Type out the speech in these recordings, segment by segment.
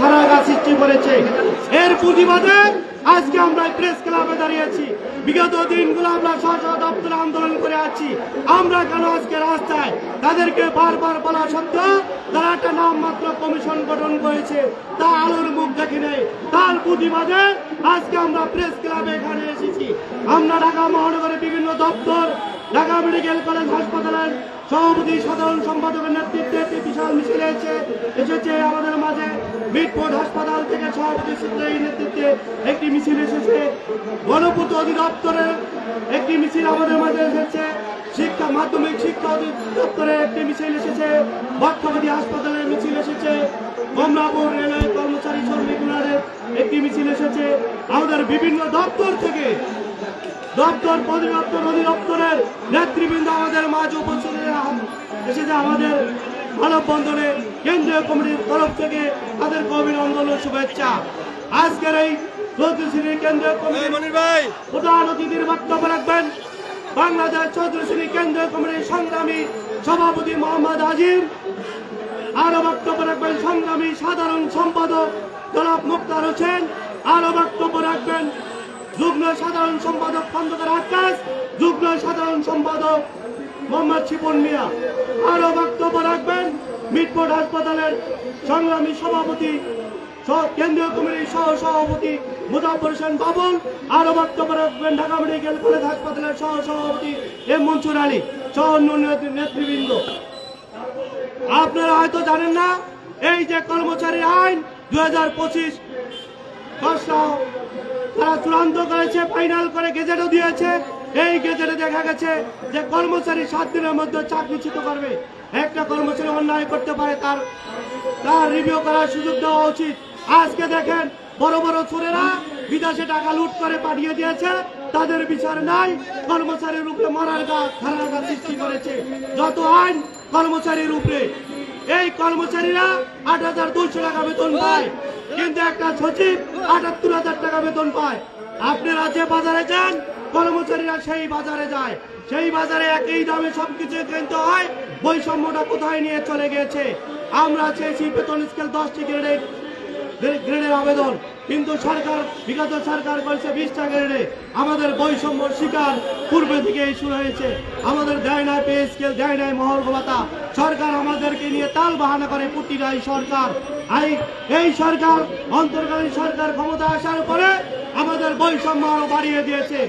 খারাপ সৃষ্টি করেছে। এর প্রতিবাদে আজকে আমরা প্রেস ক্লাবে দাঁড়িয়েছি। বিগত দিনগুলো আমরা সরকার দপ্তরে আন্দোলন করে আছি। আমরা কেন আজকে রাস্তায় তাদেরকে বারবার বলা সত্ত্বেও তারা একটা নামমাত্র কমিশন গঠন করেছে, তা আলোর মুখ দেখে নেই। তার প্রতিবাদে আজকে আমরা প্রেস ক্লাবে এখানে এসেছি। আমরা ঢাকা মহানগরের বিভিন্ন দপ্তর, ঢাকা মেডিকেল কলেজ হাসপাতালের সভাপতি, সাধারণ সম্পাদকের নেতৃত্বে বিশাল মিছিল এসেছে এসেছে আমাদের মাঝে। মিটফোর্ড হাসপাতাল থেকে সভাপতি সূত্রের নেতৃত্বে একটি মিছিল এসেছে। গণপূর্ত অধিদপ্তরের একটি মিছিল আমাদের মাঝে এসেছে। শিক্ষা, মাধ্যমিক শিক্ষা অধিদপ্তরে একটি মিছিল এসেছে। বক্ষপতি হাসপাতালের মিছিল এসেছে। কমলাপুর রেলওয়ে কর্মচারী শ্রমিক একটি মিছিল এসেছে। আমাদের বিভিন্ন দপ্তর থেকে দপ্তর পরিদপ্তর অধিদপ্তরের নেতৃবৃন্দ আমাদের মাঝে উপস্থিত এসেছে। আমাদের মানববন্ধনে কেন্দ্রীয় কমিটির তরফ থেকে তাদেরকে অভিনন্দন ও শুভেচ্ছা। আজকের এই চৌত্রিশ কেন্দ্রীয় কমিটির ভাই। প্রধান অতিথির বক্তব্য রাখবেন। বাংলাদেশ চৌত্রিশ কেন্দ্রীয় কমিটির সংগ্রামী সভাপতি মোহাম্মদ আজিম। আরও বক্তব্য রাখবেন সংগ্রামী সাধারণ সম্পাদক জনাব মুক্তার হোসেন। আরও বক্তব্য রাখবেন যুগ্ম সাধারণ সম্পাদক খন্দকার আকাশ। যুগ্ম সাধারণ সম্পাদক মোহাম্মদ শিপন মিয়া। আরও বক্তব্য রাখবেন মিটফোর্ড হাসপাতালের সংগ্রামী সভাপতি কেন্দ্রীয় কমিটির সহ সভাপতি মুজাফর হোসেন বাবুল। আরও বক্তব্য রাখবেন ঢাকা মেডিকেল কলেজ হাসপাতালের সহ সভাপতি এম মনসুর আলী, সহ নেতৃবৃন্দ। আপনারা হয়তো জানেন না, এই যে কর্মচারী আইন দু হাজার পঁচিশ তারা চূড়ান্ত করেছে, ফাইনাল করে গেজেটও দিয়েছে। এই গেজেটে দেখা গেছে যে কর্মচারী সাত দিনের মধ্যে চাকরিচ্যুত করবে। একটা কর্মচারী অন্যায় করতে পারে, তার তার রিভিউ করার সুযোগ দেওয়া উচিত। আজকে দেখেন, বড় বড় চোরেরা বিদেশে টাকা লুট করে পাঠিয়ে দিয়েছে, তাদের বিচার নাই, কর্মচারীর উপরে মরার গা খারার গা সৃষ্টি করেছে। যত আইন কর্মচারীর উপরে। এই কর্মচারীরা আট হাজার দুইশো টাকা বেতন পায়, কিন্তু একটা সচিব আটাত্তর হাজার টাকা বেতন পায়। আপনারা যে বাজারে যান কর্মচারীরা সেই বাজারে যায়। সেই বাজারে একই দামে সবকিছু কিনতে হয়। বৈষম্যটা কোথায় নিয়ে চলে গেছে আমরা চেয়েছি বেতন স্কেল দশটি গ্রেডের গ্রেডের আবেদন। কিন্তু সরকার, বিগত সরকার করেছে বিশটা গ্রেডে আমাদের বৈষম্য শিকার পূর্বে থেকেই শুরু হয়েছে। আমাদের দেয় না পে স্কেল দেয় নাই মহর্গ ভাতা সরকার আমাদেরকে নিয়ে তাল বাহানা করে পুটিরাই সরকার। আই, এই সরকার অন্তর্কালীন সরকার ক্ষমতা আসার পরে আমাদের বৈষম্য আরও বাড়িয়ে দিয়েছে।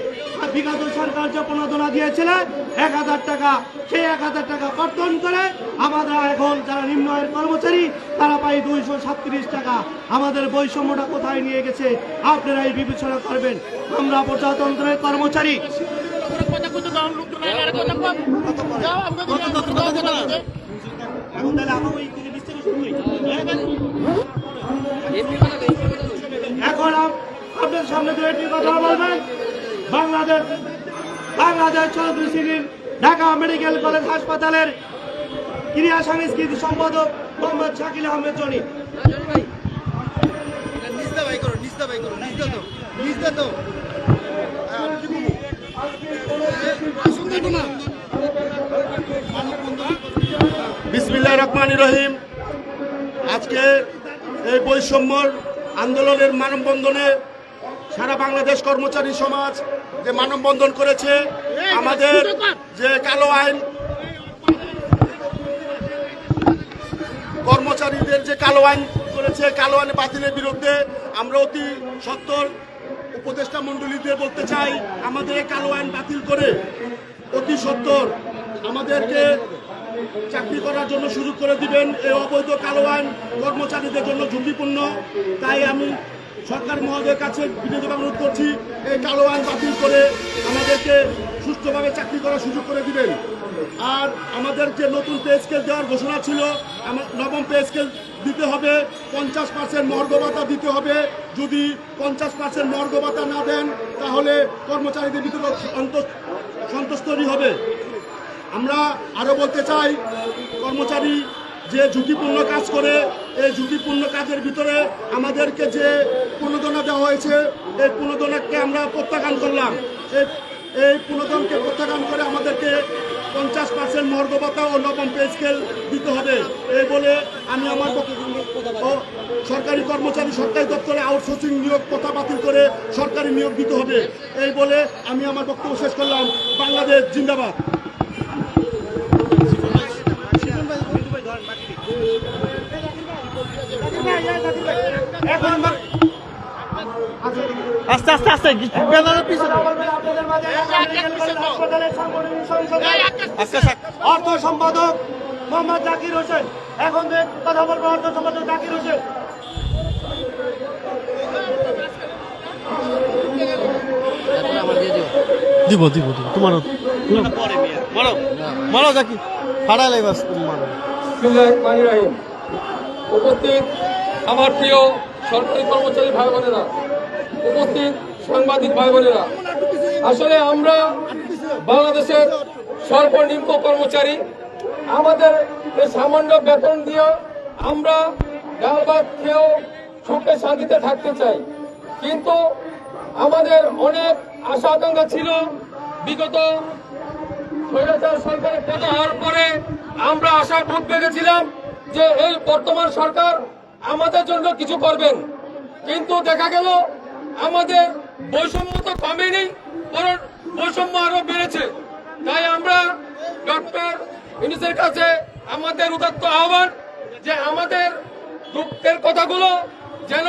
বিগত সরকার যে প্রণোদনা দিয়েছিল, এক হাজার টাকা, সেই এক হাজার টাকা কর্তন করে আমাদের এখন যারা নিম্ন আয়ের কর্মচারী, তারা পাই দুইশো সাতত্রিশ টাকা। আমাদের বৈষম্যটা কোথায় নিয়ে গেছে? আপনারা এই বিবেচনা করবেন। আমরা প্রজাতন্ত্রের কর্মচারী। এখন তাহলে ওই বিশ্লেষণ করি। এখন আপ- আপনার সামনে দু একটি কথা বলবেন। বাংলাদেশ বাংলাদেশ চৌধুরী শ্রেণির ঢাকা মেডিকেল কলেজ হাসপাতালের ক্রিয়া সাংস্কৃতিক সম্পাদক মোহাম্মদ শাকিল আহমেদ জনি। বিসমিল্লাহ রহমান রহিম। আজকে এই বৈষম্যর আন্দোলনের মানববন্ধনে সারা বাংলাদেশ কর্মচারী সমাজ যে মানববন্ধন করেছে, আমাদের যে কালো আইন, কর্মচারীদের যে কালো আইন করেছে, কালো আইন বাতিলের বিরুদ্ধে আমরা অতি সত্তর উপদেষ্টা মণ্ডলীদের বলতে চাই, আমাদের কালো আইন বাতিল করে অতি সত্তর আমাদেরকে চাকরি করার জন্য সুযোগ করে দিবেন। এই অবৈধ কালো আইন কর্মচারীদের জন্য ঝুঁকিপূর্ণ। তাই আমি সরকার মহোদয়ের কাছে বিনোদন অনুরোধ করছি, এই কালো আইন বাতিল করে আমাদেরকে সুস্থভাবে চাকরি করার সুযোগ করে দিবেন। আর আমাদের যে নতুন পে স্কেল দেওয়ার ঘোষণা ছিল নবম পে স্কেল দিতে হবে, পঞ্চাশ পার্সেন্ট মর্গ ভাতা দিতে হবে। যদি পঞ্চাশ পার্সেন্ট মর্গ ভাতা না দেন, তাহলে কর্মচারীদের ভিতরে সন্তোষ সন্তুষ্টরই হবে। আমরা আরও বলতে চাই, কর্মচারী যে ঝুঁকিপূর্ণ কাজ করে এই ঝুঁকিপূর্ণ কাজের ভিতরে আমাদেরকে যে প্রণোদনা দেওয়া হয়েছে, এই প্রণোদনাকে আমরা প্রত্যাখ্যান করলাম। এই এই প্রণোদনকে প্রত্যাখ্যান করে আমাদেরকে পঞ্চাশ পার্সেন্ট মর্গবতা ও নবম পে স্কেল দিতে হবে। এই বলে আমি আমার সরকারি কর্মচারী সরকারি দপ্তরে আউটসোর্সিং নিয়োগ কথা বাতিল করে সরকারি নিয়োগ দিতে হবে। এই বলে আমি আমার বক্তব্য শেষ করলাম। বাংলাদেশ জিন্দাবাদ। এখন আস্তে আস্তে আস্তে আস্তে আস্তে। অর্থ সম্পাদক মোহাম্মদ জাকির হোসেন। এখন কথা বলব অর্থ সম্পাদক জাকির হোসেন। দিব দিব দিব। তোমারও মারো মারো দেখি ফাড়াইলে বাস মারো। বিসমিল্লাহির উপস্থিত। আমার প্রিয় সরকারি কর্মচারী ভাই বোনেরা উপস্থিত সাংবাদিক ভাই বোনেরা আসলে আমরা বাংলাদেশের সর্বনিম্ন কর্মচারী। আমাদের সামান্য বেতন দিয়ে আমরা ভাত খেয়েও সুখে শান্তিতে থাকতে চাই। কিন্তু আমাদের অনেক আশা আকাঙ্ক্ষা ছিল, বিগত স্বৈরাচার সরকারের পতন হওয়ার পরে আমরা আশার ভোট পেয়েছিলাম যে এই বর্তমান সরকার আমাদের জন্য কিছু করবেন। কিন্তু দেখা গেল আমাদের বৈষম্য তো কমেনি, বরং বৈষম্য আরও বেড়েছে। তাই আমরা ডক্টর ইউনিসের কাছে আমাদের উদাত্ত আহ্বান যে আমাদের দুঃখের কথাগুলো যেন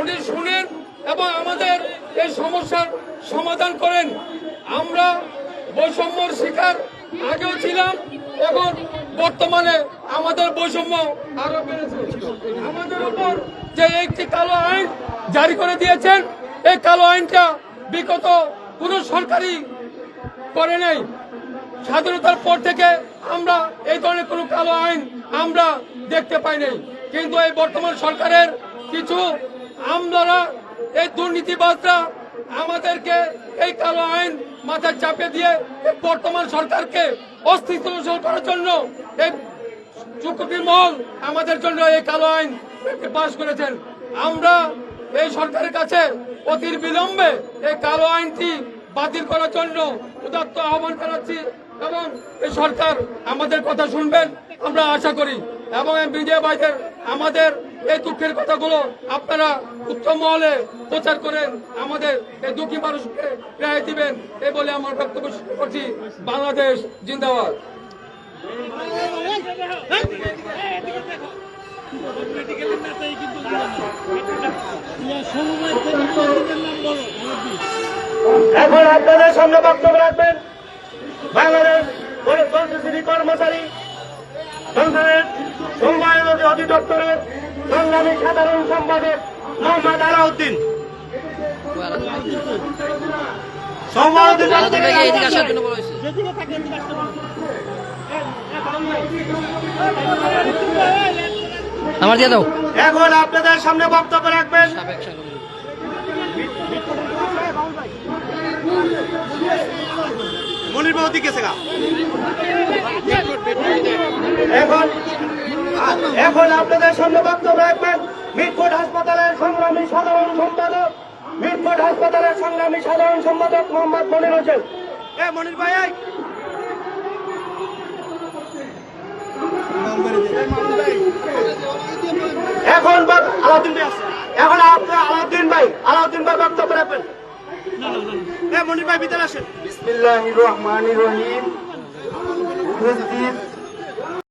উনি শুনেন এবং আমাদের এই সমস্যার সমাধান করেন। আমরা বৈষম্যর শিকার আগেও ছিলাম, এখন বর্তমানে আমাদের বৈষম্য আরও বেড়েছে। আমাদের উপর যে একটি কালো আইন জারি করে দিয়েছেন, এই কালো আইনটা বিগত কোন সরকারি করে নাই। স্বাধীনতার পর থেকে আমরা এই ধরনের কোনো কালো আইন আমরা দেখতে পাই নাই। কিন্তু এই বর্তমান সরকারের কিছু আমলারা, এই দুর্নীতিবাজরা আমাদেরকে এই কালো আইন মাথায় চাপে দিয়ে বর্তমান সরকারকে অস্থিতিশীল করার জন্য এই চুক্তি মহল আমাদের জন্য এই কালো আইন পাশ করেছেন। আমরা এই সরকারের কাছে অতি বিলম্বে এই কালো আইনটি বাতিল করার জন্য উদাত্ত আহ্বান জানাচ্ছি এবং এই সরকার আমাদের কথা শুনবেন, আমরা আশা করি। এবং মিডিয়া ভাইদের, আমাদের এই দুঃখের কথাগুলো আপনারা উত্তম মহলে প্রচার করেন। আমাদের এই দুঃখী মানুষকে রেহাই দিবেন, এই বলে আমার বক্তব্য করছি। বাংলাদেশ জিন্দাবাদ। এখন আপনাদের সামনে বক্তব্য রাখবেন, বাংলাদেশ কর্মচারী সংসদের সংবাদ অধিদপ্তরের সংগ্রামী সাধারণ সম্পাদক মোহাম্মদ আলাউদ্দিন। আমার দিয়ে দাও। এখন আপনাদের সামনে বক্তব্য রাখবেন সাবেক সাংবাদিক। মনির বাবু দিকে সেগা এখন এখন আপনাদের সামনে বক্তব্য রাখবেন মিটফোর্ড হাসপাতালের সংগ্রামী সাধারণ সম্পাদক মিটফোর্ড হাসপাতালের সংগ্রামী সাধারণ সম্পাদক মোহাম্মদ মনির হোসেন এ মনির ভাই। এখন আলাউদ্দিন ভাই। এখন আপনার আলাউদ্দিন ভাই আলাউদ্দিন ভাই বক্তব্য রাখবেন। এ মনির ভাই ভিতরে আসেন। বিসমিল্লাহির রহমানির রহিম। উপস্থিত